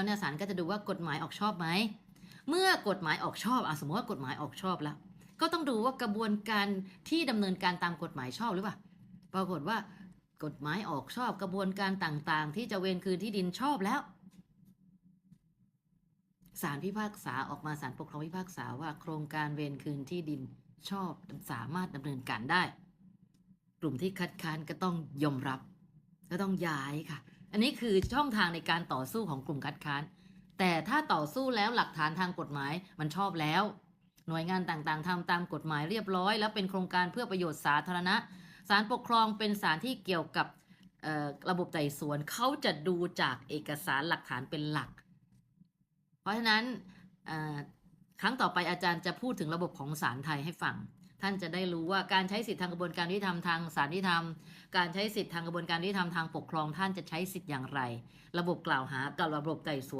แล้วเนี่ยศาลก็จะดูว่ากฎหมายออกชอบไหม เมื่อกฎหมายออกชอบอะสมมติว่ากฎหมายออกชอบแล้ว ก็ต้องดูว่ากระบวนการที่ดำเนินการตามกฎหมายชอบหรือเปล่า ปรากฏว่ากฎหมายออกชอบกระบวนการต่างๆ ที่จะเวนคืนที่ดินชอบแล้วศาลพิพากษาออกมาศาลปกครองพิพากษาว่าโครงการเวนคืนที่ดินชอบสามารถดำเนินการได้ กลุ่มที่คัดค้านก็ต้องยอมรับ ก็ต้องย้ายค่ะ อันนี้คือช่องทางในการต่อสู้ของกลุ่มคัดค้าน แต่ถ้าต่อสู้แล้วหลักฐานทางกฎหมายมันชอบแล้ว หน่วยงานต่างๆทำตามกฎหมายเรียบร้อย แล้วเป็นโครงการเพื่อประโยชน์สาธารณะศาลปกครองเป็นศาลที่เกี่ยวกับระบบไต่สวนเขาจะดูจากเอกสารหลักฐานเป็นหลัก เพราะฉะนั้นครั้งต่อไปอาจารย์จะพูดถึงระบบของศาลไทยให้ฟัง ท่านจะได้รู้ว่าการใช้สิทธิทางกระบวนการยุติธรรมทางศาลยุติธรรม การใช้สิทธิทางกระบวนการยุติธรรมทางปกครองท่านจะใช้สิทธิ์อย่างไร ระบบกล่าวหากับระบบไต่สวน